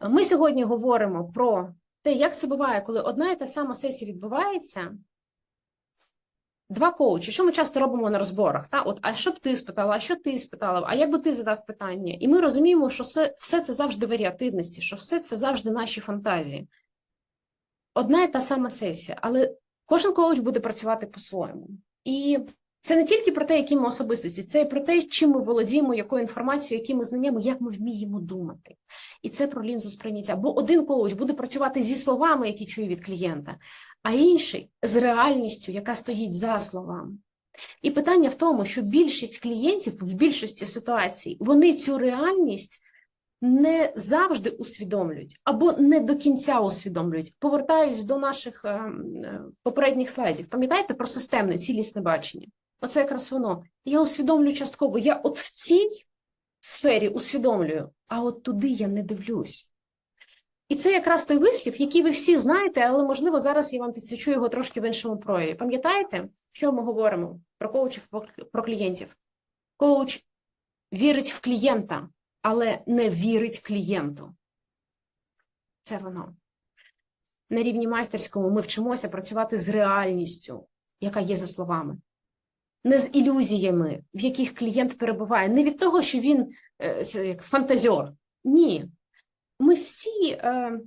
Ми сьогодні говоримо про те, як це буває, коли одна і та сама сесія відбувається. Два коучі, що ми часто робимо на розборах? Та? От, а що б ти спитала, а що ти спитала, а як би ти задав питання? І ми розуміємо, що все, все це завжди варіативності, що все це завжди наші фантазії. Одна і та сама сесія, але кожен коуч буде працювати по-своєму. І це не тільки про те, які ми особистості, це і про те, чим ми володіємо, якою інформацією, якими знаннями, як ми вміємо думати. І це про лінзу сприйняття. Бо один коуч буде працювати зі словами, які чує від клієнта, а інший з реальністю, яка стоїть за словами. І питання в тому, що більшість клієнтів в більшості ситуацій вони цю реальність не завжди усвідомлюють або не до кінця усвідомлюють. Повертаюсь до наших е, е, попередніх слайдів. Пам'ятаєте про системне цілісне бачення? Оце якраз воно. Я усвідомлюю частково. Я от в цій сфері усвідомлюю, а от туди я не дивлюсь. І це якраз той вислів, який ви всі знаєте, але можливо зараз я вам підсвічу його трошки в іншому прояві. Пам'ятаєте, що ми говоримо про коучів, про клієнтів? Коуч вірить в клієнта, але не вірить клієнту. Це воно. На рівні майстерському ми вчимося працювати з реальністю, яка є за словами. Не з ілюзіями, в яких клієнт перебуває, не від того, що він е, як фантазер. Ні. Ми всі е,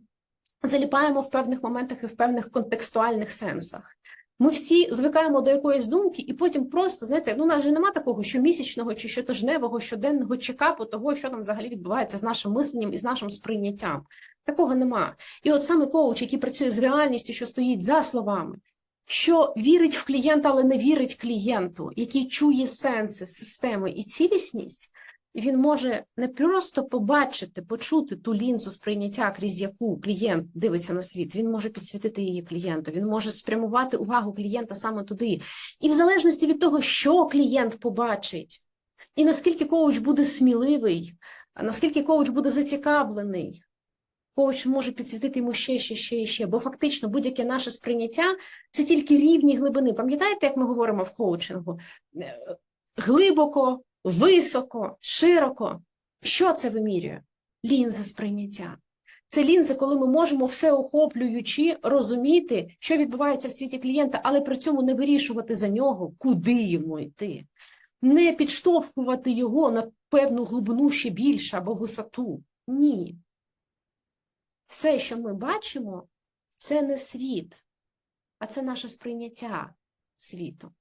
заліпаємо в певних моментах і в певних контекстуальних сенсах. Ми всі звикаємо до якоїсь думки, і потім просто, знаєте, ну у нас же нема такого щомісячного чи щотижневого, щоденного чекапу того, що там взагалі відбувається з нашим мисленням і з нашим сприйняттям. Такого нема. І от саме коуч, який працює з реальністю, що стоїть за словами, що вірить в клієнта, але не вірить клієнту, який чує сенси, системи і цілісність, він може не просто побачити, почути ту лінзу сприйняття, крізь яку клієнт дивиться на світ, він може підсвітити її клієнту, він може спрямувати увагу клієнта саме туди. І в залежності від того, що клієнт побачить, і наскільки коуч буде сміливий, наскільки коуч буде зацікавлений, коуч може підсвітити йому ще, ще, ще і ще. Бо фактично будь-яке наше сприйняття це тільки рівні глибини. Пам'ятаєте, як ми говоримо в коучингу? Глибоко, високо, широко. Що це вимірює? Лінза сприйняття. Це лінза, коли ми можемо всеохоплюючи розуміти, що відбувається в світі клієнта, але при цьому не вирішувати за нього, куди йому йти, не підштовхувати його на певну глибину ще більше або висоту. Ні. Все, що ми бачимо, це не світ, а це наше сприйняття світу.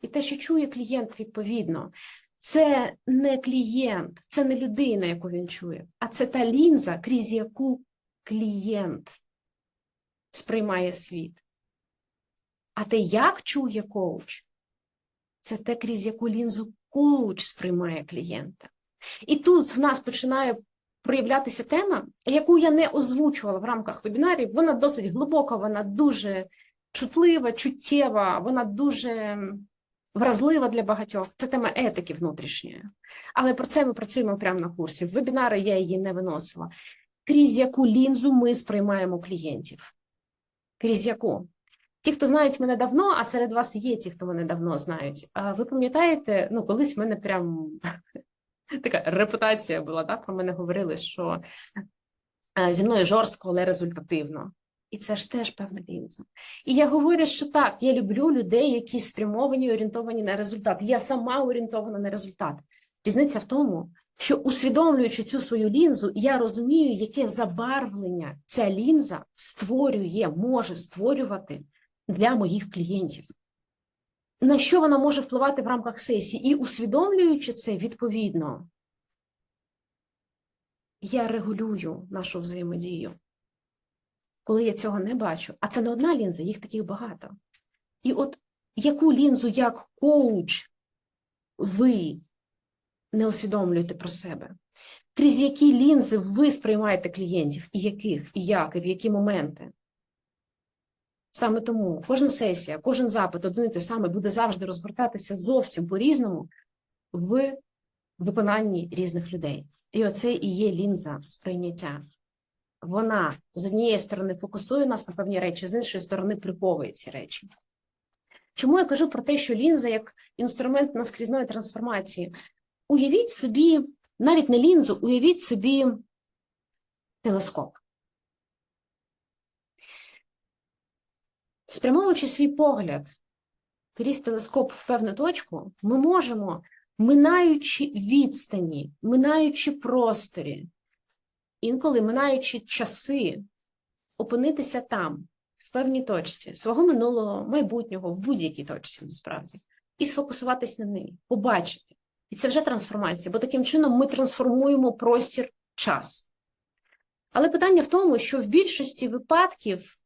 І те, що чує клієнт відповідно, це не клієнт, це не людина, яку він чує, а це та лінза, крізь яку клієнт сприймає світ. А те, як чує коуч, це те, крізь яку лінзу коуч сприймає клієнта. І тут в нас починає проявлятися тема, яку я не озвучувала в рамках вебінарів. Вона досить глибока, вона дуже чутлива, чуттєва, вона дуже вразлива для багатьох. Це тема етики внутрішньої. Але про це ми працюємо прямо на курсі. В вебінари я її не виносила. Крізь яку лінзу ми сприймаємо клієнтів? Крізь яку? Ті, хто знають мене давно, а серед вас є ті, хто мене давно знають. Ви пам'ятаєте, ну колись в мене прям така репутація була, так? Про мене говорили, що зі мною жорстко, але результативно. І це ж теж певна лінза. І я говорю, що так, я люблю людей, які спрямовані, орієнтовані на результат. Я сама орієнтована на результат. Різниця в тому, що усвідомлюючи цю свою лінзу, я розумію, яке забарвлення ця лінза створює, може створювати для моїх клієнтів. На що вона може впливати в рамках сесії? І усвідомлюючи це відповідно, я регулюю нашу взаємодію коли я цього не бачу. А це не одна лінза, їх таких багато. І от яку лінзу як коуч ви не усвідомлюєте про себе? Крізь які лінзи ви сприймаєте клієнтів, і яких, і як, і в які моменти? Саме тому кожна сесія, кожен запит, один і той самий, буде завжди розгортатися зовсім по-різному в виконанні різних людей. І оце і є лінза сприйняття вона з однієї сторони фокусує нас на певні речі, з іншої сторони приховує ці речі. Чому я кажу про те, що лінза як інструмент наскрізної трансформації? Уявіть собі, навіть не лінзу, уявіть собі телескоп. Спрямовуючи свій погляд крізь телескоп в певну точку, ми можемо, минаючи відстані, минаючи просторі, інколи минаючи часи, опинитися там, в певній точці свого минулого, майбутнього, в будь-якій точці насправді, і сфокусуватись на неї, побачити. І це вже трансформація, бо таким чином ми трансформуємо простір час. Але питання в тому, що в більшості випадків,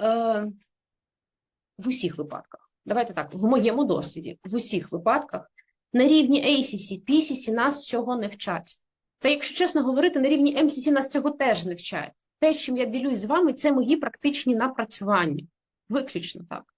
е, в усіх випадках, давайте так, в моєму досвіді, в усіх випадках, на рівні ACC, PCC нас цього не вчать. Та якщо чесно говорити, на рівні MCC нас цього теж не вчать. Те, чим я ділюсь з вами, це мої практичні напрацювання. Виключно так.